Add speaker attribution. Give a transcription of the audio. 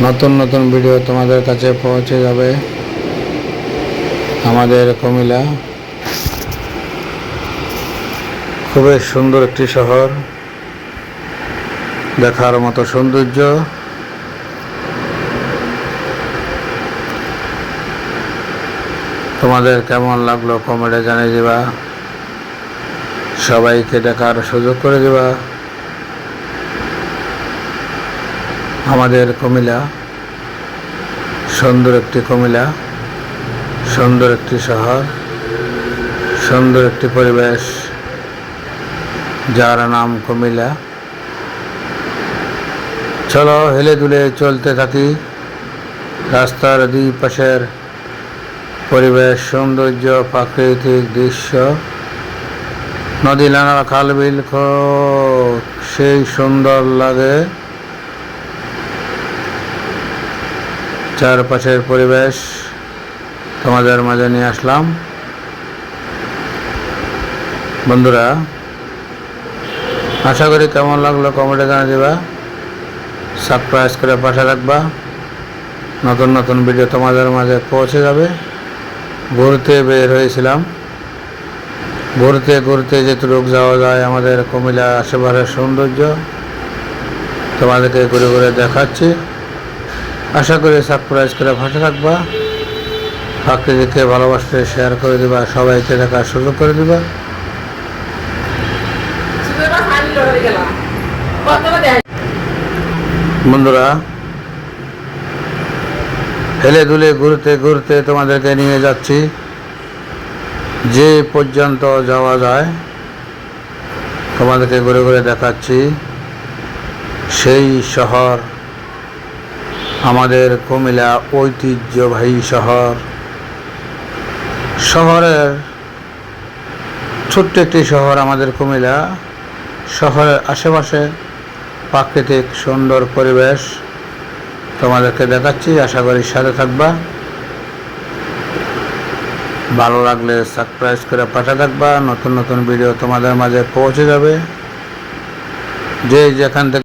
Speaker 1: নতুন নতুন ভিডিও তোমাদের কাছে পৌঁছে যাবে। আমাদের কুমিল্লা। খুবই সুন্দর একটি শহর। দেখার মতো সৌন্দর্য। তোমাদের কেমন লাগল কমেন্টে জানিয়ে দিবা। সবাইকে দেখার সুযোগ করে দিবা। আমাদের কুমিল্লা। সুন্দর একটি কুমিল্লা, সুন্দর একটি শহর, সুন্দর একটি পরিবেশ, যার নাম কুমিল্লা। চলো হেলে দুলে চলতে থাকি। রাস্তার দুই পাশের পরিবেশ, সৌন্দর্য, প্রাকৃতিক দৃশ্য। নদী নানা খাল, বিল খ- সেই সুন্দর লাগে। চারপাশের পরিবেশ তোমাদের মাঝে নিয়ে আসলাম। বন্ধুরা, আশা করি কেমন লাগল কমেন্টে জানা দিবা। সাবস্ক্রাইব করে পাশে রাখবা। নতুন নতুন ভিডিও তোমাদের মাঝে পৌঁছে যাবে। ঘুরতে বের হয়েছিলাম। ঘুরতে ঘুরতে যেটুকু যাওয়া যায় আমাদের কুমিল্লা আশেপাশের সৌন্দর্য তোমাদেরকে ঘুরে ঘুরে দেখাচ্ছি। আশা করি সাবস্ক্রাইব করে ভাষা থাকবা। প্রাকৃতিককে ভালোবাসতে শেয়ার করে দিবা, সবাইকে দেখার সুযোগ করে দিবা। বন্ধুরা, হেলে দুলে ঘুরতে ঘুরতে তোমাদেরকে নিয়ে যাচ্ছি। যে পর্যন্ত যাওয়া যায়, তোমাদেরকে ঘুরে ঘুরে দেখাচ্ছি। সেই শহর আমাদের কুমিল্লা ঐতিহ্যবাহী শহর। শহরের ছোট্ট একটি শহর আমাদের কুমিল্লা। শহরের আশেপাশে প্রাকৃতিক সুন্দর পরিবেশ তোমাদেরকে দেখাচ্ছি, আশা করি সাথে থাকবা। ভালো লাগলে সাবস্ক্রাইব করে পাঠা থাকবা, নতুন নতুন ভিডিও তোমাদের মাঝে পৌঁছে যাবে। যে যেখান থেকে